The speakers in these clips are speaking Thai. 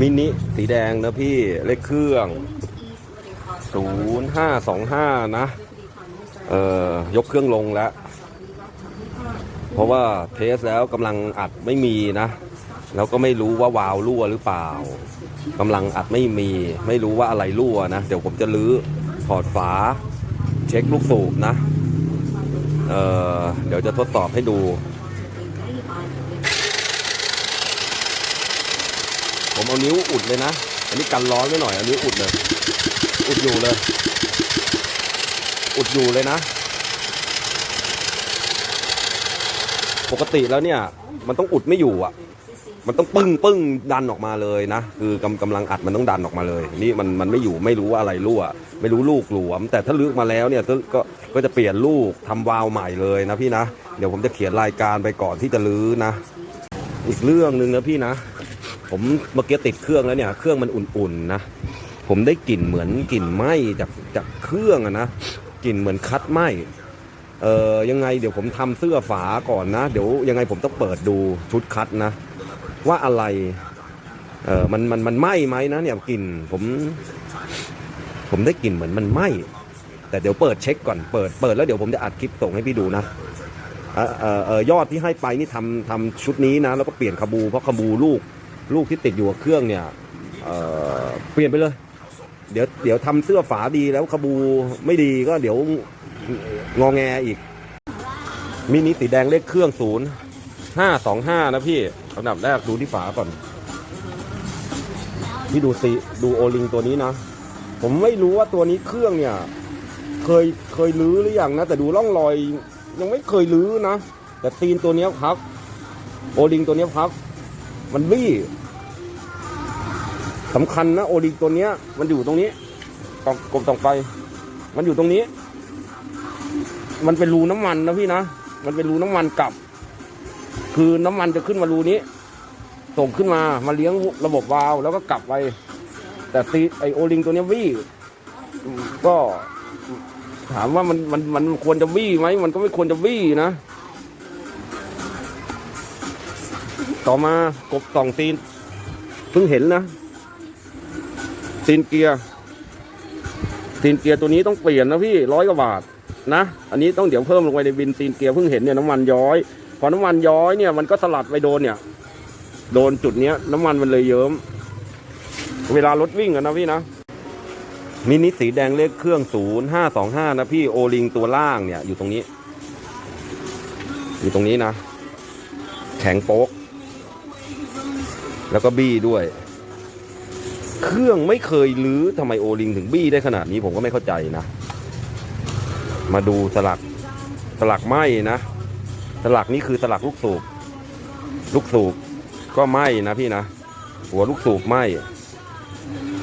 มินิสีแดงนะพี่เลขเครื่อง 0525 นะ เอ่อยกเครื่องลงแล้ว เพราะว่าเทสแล้วกำลังอัดไม่มีนะ แล้วก็ไม่รู้ว่าวาล์วรั่วหรือเปล่ากำลังอัดไม่มี ไม่รู้ว่าอะไรรั่วนะ เดี๋ยวผมจะลื้อถอดฝา เช็คลูกสูบนะ เอ่อเดี๋ยวจะทดสอบให้ดู ผมเอานิ้วอุดเลยนะ อันนี้กันร้อนไว้หน่อยเอานิ้วอุดเลย อุดอยู่เลย อุดอยู่เลยนะ ปกติแล้วเนี่ย มันต้องอุดไม่อยู่อะ มันต้องปึ้งปึ้งดันออกมาเลยนะ คือกำกำลังอัดมันต้องดันออกมาเลย นี่มันมันไม่อยู่ไม่รู้ว่าอะไรรั่ว ไม่รู้ลูกหลวม แต่ถ้าลึกมาแล้วเนี่ยก็ก็จะเปลี่ยนลูกทำวาล์วใหม่เลยนะพี่นะ เดี๋ยวผมจะเขียนรายการไปก่อนที่จะลื้อนะ อีกเรื่องหนึ่งนะพี่นะ ผมเมื่อกี้ติดเครื่องแล้วเนี่ย เครื่องมันอุ่นๆนะ ผมได้กลิ่นเหมือนกลิ่นไหม้จากจากเครื่องอะนะ กลิ่นเหมือนคัดไหม้ เอ่อยังไงเดี๋ยวผมทำเสื้อฝาก่อนนะ เดี๋ยวยังไงผมต้องเปิดดูชุดคัดนะ ว่าอะไร เออมันมันมันไหม้ไหมนะเนี่ยกลิ่นผม ผมได้กลิ่นเหมือนมันไหม้แต่เดี๋ยวเปิดเช็คก่อนเปิดเปิดแล้วเดี๋ยวผมจะอัดคลิปส่งให้พี่ดูนะเออเออเอ่อยอดที่ให้ไปนี่ทำทำชุดนี้นะ แล้วก็เปลี่ยนคาบูเพราะคาบูลูก ลูกที่ติดอยู่กับเครื่องเนี่ยเเปลี่ยนไปเลย เดี๋ยวเดี๋ยวทำเสื้อฝาดีแล้วคาบูไม่ดีก็เดี๋ยวงอแงอีก มินิสีแดงเลขเครื่องศูนย์ห้าสองห้านะพี่อันดับแรกดูที่ฝาก่อนพี่ดูสีดูโอลิงตัวนี้นะ ผมไม่รู้ว่าตัวนี้เครื่องเนี่ย เคยเคยลื้อหรือยังนะ แต่ดูร่องรอย ยังไม่เคยลื้อนะ แต่ซีนตัวนี้ครับ โอลิงตัวนี้ครับ มันวี่ สำคัญนะโอลิงตัวเนี้ย มันอยู่ตรงนี้กองกลมส่องไฟ มันอยู่ตรงนี้ มันเป็นรูน้ำมันนะพี่นะ มันเป็นรูน้ำมันกลับ คือน้ำมันจะขึ้นมารูนี้ ส่งขึ้นมา มาเลี้ยงระบบวาล์วแล้วก็กลับไป แต่ซีไอโอลิงตัวเนี้ยวี่ก็ถามว่ามันมันมันควรจะวี่ไหม มันก็ไม่ควรจะวี่นะ ต่อมากบสองซีนเพิ่งเห็นนะ ซีนเกียร์ซีนเกียร์ตัวนี้ต้องเปลี่ยนนะพี่ร้อยกว่าบาทนะ อันนี้ต้องเดี๋ยวเพิ่มลงไปในบินซีนเกียร์เพิ่งเห็นเนี่ยน้ำมันย้อย พอน้ำมันย้อยเนี่ยมันก็สลัดไปโดนเนี่ย โดนจุดเนี้ยน้ำมันมันเลยเยิ้ม เวลารถวิ่งอะนะพี่นะมินิสีแดงเลขเครื่องศูนย์ห้าสองห้านะพี่โอลิงตัวล่างเนี่ย อยู่ตรงนี้ อยู่ตรงนี้นะ แข็งโป๊ก แล้วก็บี้ด้วย เครื่องไม่เคยลื้อทำไมโอลิงถึงบี้ได้ขนาดนี้ผมก็ไม่เข้าใจนะ มาดูสลักสลักไหมนะ สลักนี้คือสลักลูกสูบ ลูกสูบก็ไหมนะพี่นะ หัวลูกสูบไหม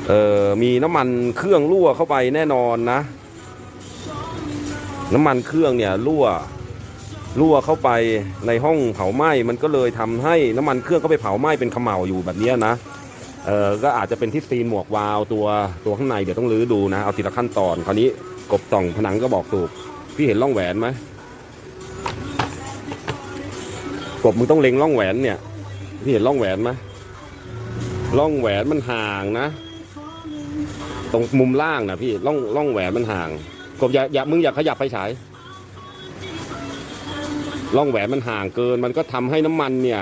เอ่อมีน้ำมันเครื่องรั่วเข้าไปแน่นอนนะ น้ำมันเครื่องเนี่ยรั่วรั่วเข้าไปในห้องเผาไหม้มันก็เลยทำให้น้ำมันเครื่องก็ไปเผาไหม้เป็นขม่าอยู่แบบนี้นะ เออก็อาจจะเป็นที่ซีนหมวกวาวตัวตัวข้างในเดี๋ยวต้องรื้อดูนะเอาทีละขั้นตอนคราวนี้กบส่องผนังก็บอกสูบพี่เห็นร่องแหวนไหมกบมึงต้องเล็งร่องแหวนเนี่ย พี่เห็นร่องแหวนไหมร่องแหวนมันห่างนะ ตรงมุมล่างนะพี่ร่องร่องแหวนมันห่าง กบอย่าอย่ามึงอย่าขยับไฟฉายร่องแหวนมันห่างเกิน มันก็ทำให้น้ำมันเนี่ย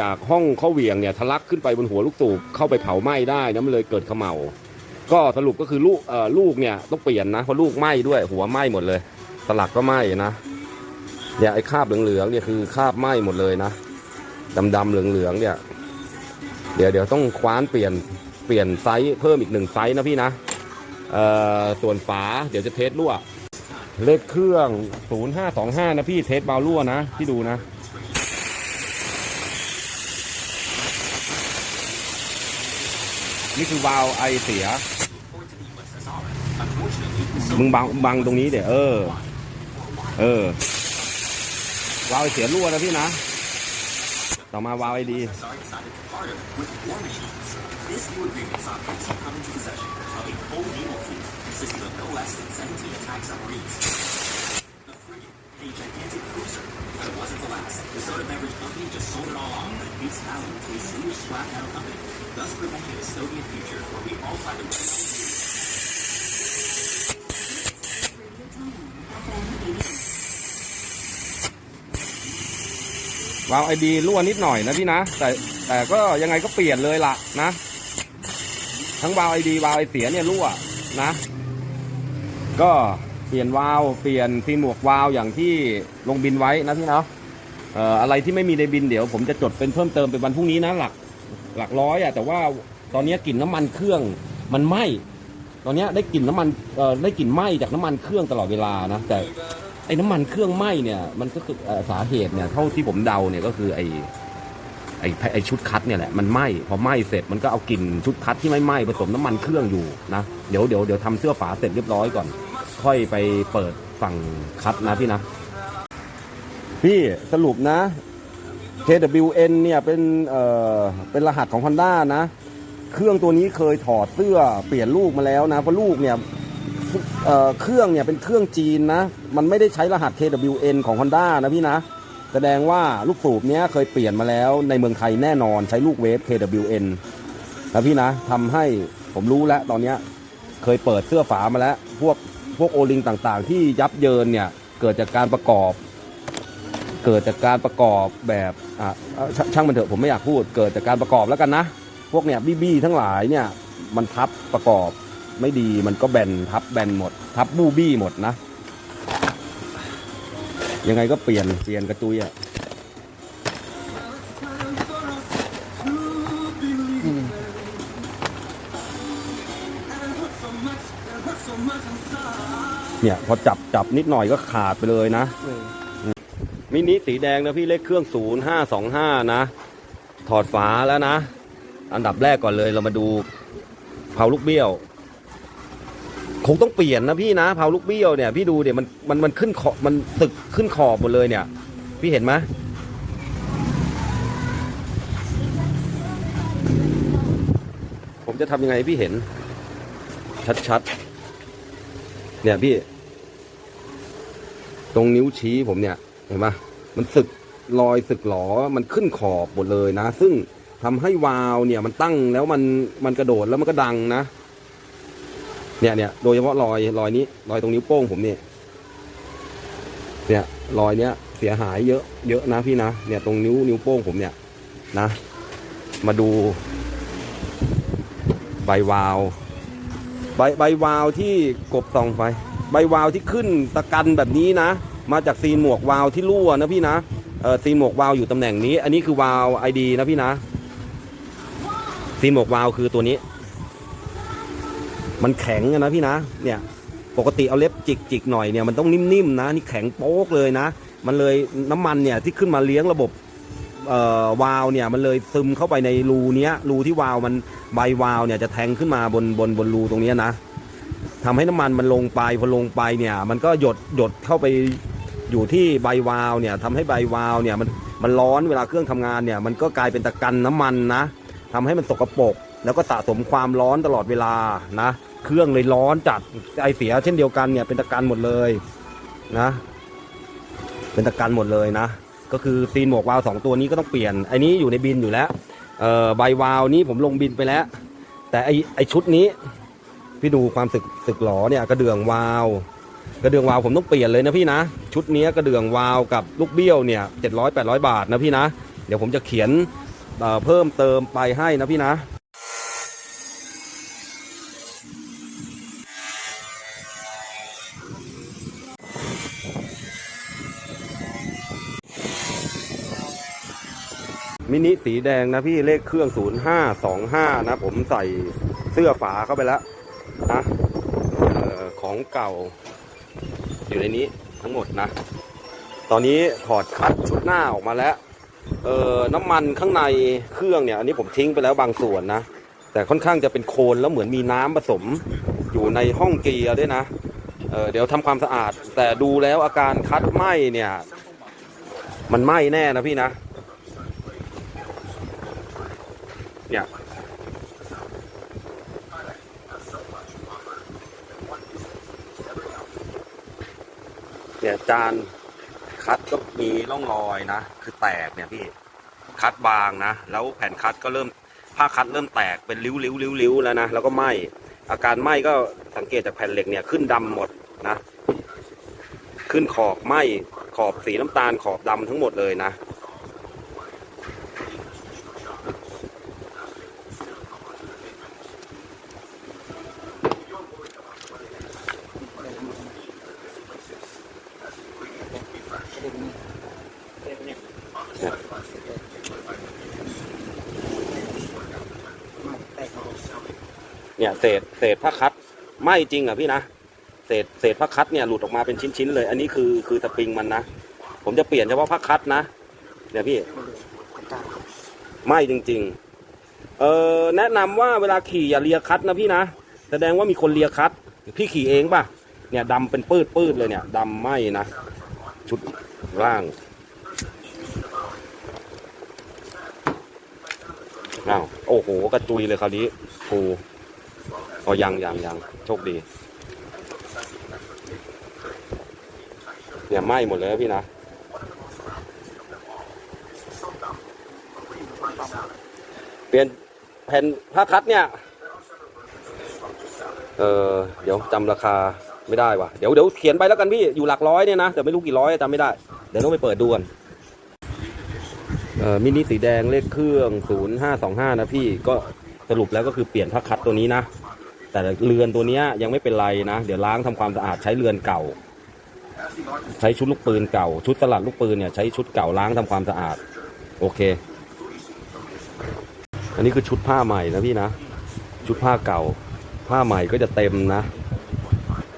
จากห้องเข้าเหวี่ยงเนี่ยทะลักขึ้นไปบนหัวลูกสูบเข้าไปเผาไหม้ได้นะมันเลยเกิดเขม่าก็สรุปก็คือลูกเอ่อลูกเนี่ยต้องเปลี่ยนนะเพราะลูกไหม้ด้วยหัวไหม้หมดเลย สลักก็ไหม้นะเนี่ยไอ้คราบเหลืองๆเนี่ยคือคราบไหม้หมดเลยนะดำๆเหลืองๆเนี่ย เดี๋ยวเดี๋ยวต้องคว้านเปลี่ยนเปลี่ยนไซส์เพิ่มอีกหนึ่งไซส์นะพี่นะเอ่อส่วนฝาเดี๋ยวจะเทสรั่วเลขเครื่อง 0525 นะพี่เทสบาวรั่วนะพี่ดูนะ นี่คือวาล์วไอเสีย มึงบังบังตรงนี้เดี๋ยวเออ เออ วาล์วไอเสียรั่วนะพี่นะ ต่อมาวาล์วไอดี This new agreement software shall come into possession of a full naval fleet consisting of no less than 17 attack submarines, a frigate, a gigantic cruiser, a but it wasn't to last. The soda beverage company just sold it all off, and Pete's Valley to a Swedish scrap metal company, thus preventing a dystopian future where we all find a way to วาล์วไอดีรั่วนิดหน่อยนะพี่นะ แต่แต่ก็ยังไงก็เปลี่ยนเลยละนะ ทั้งวาล์วไอดีวาล์วไอเสียเนี่ยรั่วนะ ก็เปลี่ยนวาล์วเปลี่ยนซีหมวกวาล์วอย่างที่ลงบินไว้นะพี่เนาะ อะไรที่ไม่มีในบินเดี๋ยวผมจะจดเป็นเพิ่มเติมเป็นวันพรุ่งนี้นะหลักหลักร้อยอะแต่ว่าตอนนี้กลิ่นน้ำมันเครื่องมันไหม้ตอนนี้ได้กลิ่นน้ำมันได้กลิ่นไหม้จากน้ำมันเครื่องตลอดเวลานะแต่ไอ้น้ำมันเครื่องไหม้เนี่ยมันก็คือสาเหตุเนี่ยเท่าที่ผมเดาเนี่ยก็คือไอ้ไอ้ไอ้ชุดคัดเนี่ยแหละมันไหม้พอไหม้เสร็จมันก็เอากลิ่นชุดคัดที่ไม่ไหม้ผสมน้ำมันเครื่องอยู่นะเดี๋ยวเดี๋ยวเดี๋ยวทำเสื้อฝาเสร็จเรียบร้อยก่อน ค่อยไปเปิดฝั่งคัดนะพี่นะ พี่สรุปนะ KWN เนี่ยเป็นเอ่อเป็นรหัสของ Honda นะ เครื่องตัวนี้เคยถอดเสื้อเปลี่ยนลูกมาแล้วนะ เพราะลูกเนี่ยเอ่อเครื่องเนี่ยเป็นเครื่องจีนนะ มันไม่ได้ใช้รหัส KWN ของ Honda นะพี่นะ แสดงว่าลูกสูบเนี้ยเคยเปลี่ยนมาแล้วในเมืองไทยแน่นอนใช้ลูกเวฟ KWN นะพี่นะทำให้ผมรู้แล้วตอนเนี้ยเคยเปิดเสื้อฝามาแล้ว พวกพวกโอลิงต่างๆ ที่ยับเยินเนี่ยเกิดจากการประกอบ เกิดจากการประกอบแบบชช่างมันเถอะผมไม่อยากพูด เกิดจากการประกอบแล้วกันนะ พวกเนี่ยบี้ๆทั้งหลายเนี่ยมันทับประกอบไม่ดีมันก็แบนทับแบนหมด ทับบูบี้หมดนะ ยังไงก็เปลี่ยนเปลี่ยนกระจุยอะเนี่ยพอจับจับนิดหน่อยก็ขาดไปเลยนะ มินิสีแดงนะพี่เลขเครื่อง 0525 นะ ถอดฝาแล้วนะ อันดับแรกก่อนเลยเรามาดูเผาลูกเบี้ยว คงต้องเปลี่ยนนะพี่นะเผาลูกเบี้ยวเนี่ยพี่ดูเดี๋ยวมันมันมันขึ้นขอบมันตึกขึ้นขอบหมดเลยเนี่ย พี่เห็นไหมผมจะทำยังไงพี่เห็น ชัดๆเนี่ยพี่ ตรงนิ้วชี้ผมเนี่ย ห็นไหมมันสึกรอยสึกหลอมันขึ้นขอบหมดเลยนะ ซึ่งทำให้วาล์วเนี่ยมันตั้งแล้วมันมันกระโดดแล้วมันก็ดังนะ เนี่ยเนี่ยโดยเฉพาะรอยรอยนี้รอยตรงนิ้วโป้งผมเนี่ยเนี่ยรอยเนี้ยเสียหายเยอะเยอะนะพี่นะเนี่ยตรงนิ้วนิ้วโป้งผมเนี่ยนะ มาดู ใบวาล์วใบใบวาล์วที่กบส่องไป ใบวาล์วที่ขึ้นตะกันแบบนี้นะ มาจากซีนหมวกวาล์วที่รั่วนะพี่นะเออซีนหมวกวาล์วอยู่ตำแหน่งนี้ อันนี้คือวาล์วไอดีนะพี่นะ ซีนหมวกวาล์วคือตัวนี้ มันแข็งนะพี่นะ เนี่ย ปกติเอาเล็บจิกจิกหน่อยเนี่ยมันต้องนิ่มๆนะนี่แข็งโป๊กเลยนะ มันเลยน้ำมันเนี่ยที่ขึ้นมาเลี้ยงระบบวาล์วเนี่ยมันเลยซึมเข้าไปในรูเนี้ยรูที่วาล์วมันใบวาล์วเนี่ยจะแทงขึ้นมาบนบนบนรูตรงนี้นะทำให้น้ำมันมันลงไปพอลงไปเนี่ย มันก็หยดหยดเข้าไป อยู่ที่ใบวาล์วเนี่ยทำให้ใบวาล์วเนี่ยมันมันร้อนเวลาเครื่องทำงานเนี่ยมันก็กลายเป็นตะกันน้ำมันนะทำให้มันสกปรกแล้วก็สะสมความร้อนตลอดเวลานะเครื่องเลยร้อนจัดไอเสียเช่นเดียวกันเนี่ยเป็นตะกันหมดเลยนะ เป็นตะกันหมดเลยนะ ก็คือซีนหมวกวาล์วสองตัวนี้ก็ต้องเปลี่ยนไอ้นี้อยู่ในบินอยู่แล้วเอ่อใบวาล์วนี้ผมลงบินไปแล้ว แต่ไอไอชุดนี้พี่ดูความสึกสึกหลอเนี่ยกระเดื่องวาล์ว กระเดื่องวาวผมต้องเปลี่ยนเลยนะพี่นะ ชุดนี้กระเดื่องวาวกับลูกเบี้ยวเนี่ยเจ็ดร้อยแปดร้อยบาทนะพี่นะ เดี๋ยวผมจะเขียนเพิ่มเติมไปให้นะพี่นะมินิสีแดงนะพี่เลขเครื่อง 0525 นะ ผมใส่เสื้อฝาเข้าไปแล้วนะออของเก่า อยู่ในนี้ทั้งหมดนะ ตอนนี้ถอดคัดชุดหน้าออกมาแล้ว เออน้ำมันข้างในเครื่องเนี่ย อันนี้ผมทิ้งไปแล้วบางส่วนนะ แต่ค่อนข้างจะเป็นโคลนแล้วเหมือนมีน้ำผสมอยู่ในห้องเกียร์ด้วยนะเเดี๋ยวทำความสะอาด แต่ดูแล้วอาการคัดไหมเนี่ย มันไหมแน่นะพี่นะ เนี่ย เนี่ยจานคัดก็มีร่องรอยนะ คือแตกเนี่ยพี่คัดบางนะ แล้วแผ่นคัดก็เริ่มผ้าคัดเริ่มแตกเป็นริ้วริ้วริ้วริ้วแล้วนะแล้วก็ไหมอาการไหมก็สังเกตจากแผ่นเหล็กเนี่ยขึ้นดำหมดนะ ขึ้นขอบไหมขอบสีน้ำตาลขอบดำทั้งหมดเลยนะ เนี่ยเศษเศษผ้าคัดไหมจริงอะพี่นะเศษเศษผ้าคัดเนี่ยหลุดออกมาเป็นชิ้นๆเลย อันนี้คือคือสปริงมันนะผมจะเปลี่ยนเฉพาะผ้าคัดนะเนี่ยพี่ไหมจริง ๆ เออแนะนำว่าเวลาขี่อย่าเลียคัดนะพี่นะแสดงว่ามีคนเลียคัดพี่ขี่เองป่ะเนี่ยดำเป็นปืดปืดๆเลยเนี่ยดำไหมนะชุดล่างอ้าวโอ้โห กระจุยเลยคราวนี้ครู อ๋อยังยังยังโชคดี เนี่ยไหม้หมดเลยพี่นะ เปลี่ยนแผ่นผ้าคัดเนี่ย เออเดี๋ยวจำราคาไม่ได้ว่ะ เดี๋ยวเดี๋ยวเขียนไปแล้วกันพี่ อยู่หลักร้อยเนี่ยนะ แต่ไม่รู้กี่ร้อยจำไม่ได้ เดี๋ยวต้องไปเปิดดูกันเออมินิสีแดงเลขเครื่อง 0525 นะพี่ ก็สรุปแล้วก็คือเปลี่ยนผ้าคัดตัวนี้นะ แต่เรือนตัวนี้ยังไม่เป็นไรนะ เดี๋ยวล้างทำความสะอาดใช้เรือนเก่า ใช้ชุดลูกปืนเก่า ชุดสลัดลูกปืนเนี่ยใช้ชุดเก่าล้างทำความสะอาด โอเค อันนี้คือชุดผ้าใหม่นะพี่นะ ชุดผ้าเก่า ผ้าใหม่ก็จะเต็มนะ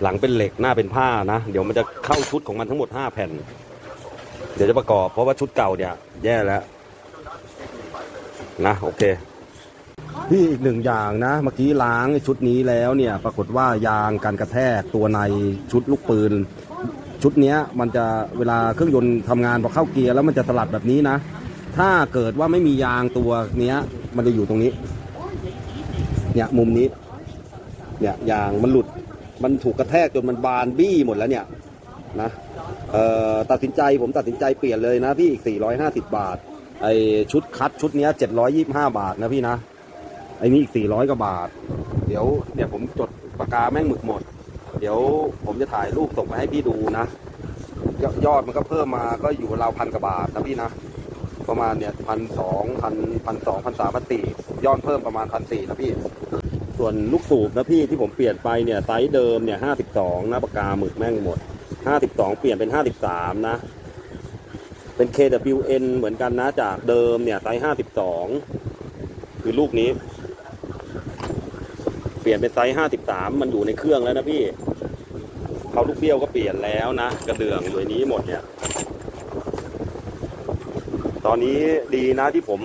หลังเป็นเหล็กหน้าเป็นผ้านะ เดี๋ยวมันจะเข้าชุดของมันทั้งหมดห้าแผ่น เดี๋ยวจะประกอบเพราะว่าชุดเก่าเนี่ย แย่แล้วนะโอเค พี่อีกหนึ่งอย่างนะ เมื่อกี้ล้างชุดนี้แล้วเนี่ย ปรากฏว่ายางการกระแทกตัวในชุดลูกปืน ชุดเนี้ยมันจะเวลาเครื่องยนต์ทำงานพอเข้าเกียร์แล้วมันจะสลัดแบบนี้นะ ถ้าเกิดว่าไม่มียางตัวเนี้ย มันจะอยู่ตรงนี้ เนี่ยมุมนี้ เนี่ยยางมันหลุด มันถูกกระแทกจนมันบานบี้หมดแล้วเนี่ยนะเอ่อตัดสินใจผมตัดสินใจเปลี่ยนเลยนะพี่อีก 450 บาท ไอชุดคัดชุดนี้ย725 บาทนะพี่นะ ไอ้นี่อีก400กว่าบาท เดี๋ยวเดี๋ยผมจดปากกาแม่งหมึกหมด เดี๋ยวผมจะถ่ายรูปส่งไปให้พี่ดูนะยอยอดมันก็เพิ่มมาก็อยู่ราวพันกว่าบาทนะพี่นะ ประมาณเนี่ยพันสองพันพันสองพันสามพันสี่ยอดเพิ่มประมาณพันสี่นะพี่ ส่วนลูกสูบนะพี่ที่ผมเปลี่ยนไปเนี่ยไซส์เดิมเนี่ยห้าสิบสองนะปากกาหมึกแม่งหมดห้าสิบสองเปลี่ยนเป็นห้าสิบสามนะ เป็น KWN เหมือนกันนะจากเดิมเนี่ยไซส์ห้าสิบสองคือลูกนี้ ปลี่ยนเป็นไซส์ห้าสิบสามมันอยู่ในเครื่องแล้วนะพี่เขาลูกเบี้ยวก็เปลี่ยนแล้วนะ กระเดื่องอยู่ในนี้หมดเนี่ย ตอนนี้ดีนะที่ผม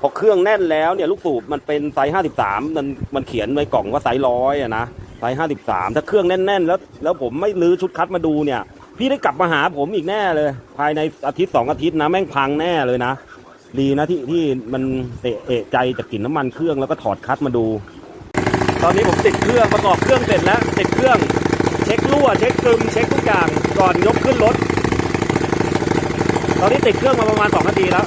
พอเครื่องแน่นแล้วเนี่ยลูกสูบมันเป็นไซส์ห้าสิบสามมันมันเขียนไว้กล่องว่าไซส์ร้อยอะนะไซส์ห้าสิบสามถ้าเครื่องแน่นๆ แล้ว แล้วผมไม่ลื้อชุดคัดมาดูเนี่ย พี่ได้กลับมาหาผมอีกแน่เลย ภายในอาทิตย์สองอาทิตย์นะแม่งพังแน่เลยนะดีนะที่ที่มันเอะใจจากกลิ่นน้ำมันเครื่องแล้วก็ถอดคัดมาดู อนนี้ผมติดเครื่องประกอบเครื่องเสร็จแล้วติดเครื่องเช็ครั่วเช็คซึมเช็คทุกอย่างก่อนยกขึ้นรถ ตอนนี้ติดเครื่องมาประมาณสองนาทีแล้ว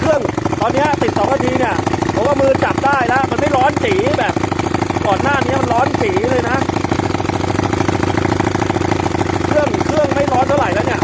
เครื่องตอนนี้ติดสองนาทีเนี่ยผมว่ามือจับได้แล้ว มันไม่ร้อนสีแบบก่อนหน้านี้มันร้อนสีเลยนะ เครื่องเครื่องไม่ร้อนเท่าไหร่แล้วเนี่ย